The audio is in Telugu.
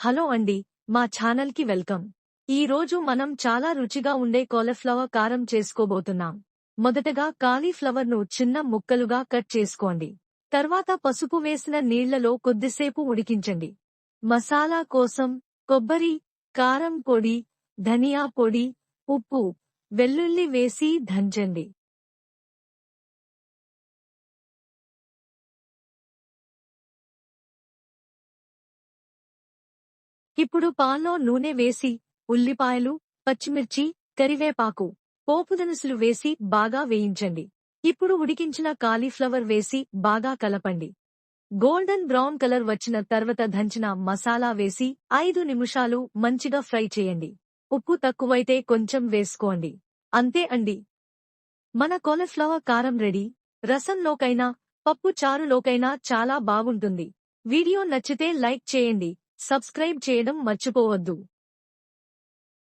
హలో అండి మా ఛానల్కి వెల్కమ్. ఈ రోజు మనం చాలా రుచిగా ఉండే కాలీఫ్లవర్ కారం చేసుకోబోతున్నాం. మొదటగా కాలీఫ్లవర్ను చిన్న ముక్కలుగా కట్ చేసుకోండి. తర్వాత పసుపు వేసిన నీళ్ళలో కొద్దిసేపు ఉడికించండి. మసాలా కోసం కొబ్బరి కారం పొడి ధనియా పొడి ఉప్పు వెల్లుల్లి వేసి దంచండి. ఇప్పుడు పాల్లో నూనె వేసి ఉల్లిపాయలు పచ్చిమిర్చి కరివేపాకు పోపుదనుసులు వేసి బాగా వేయించండి. ఇప్పుడు ఉడికించిన కాలీఫ్లవర్ వేసి బాగా కలపండి. గోల్డెన్ బ్రౌన్ కలర్ వచ్చిన తర్వాత దంచిన మసాలా వేసి ఐదు నిమిషాలు మంచిగా ఫ్రై చేయండి. ఉప్పు తక్కువైతే కొంచెం వేసుకోండి. అంతే అండి. మన కాలీఫ్లవర్ కారం రెడీ. రసంలోకైనా పప్పు చారులోకైనా చాలా బాగుంటుంది. వీడియో నచ్చితే లైక్ చేయండి. సబ్స్క్రైబ్ చేయడం మర్చిపోవద్దు.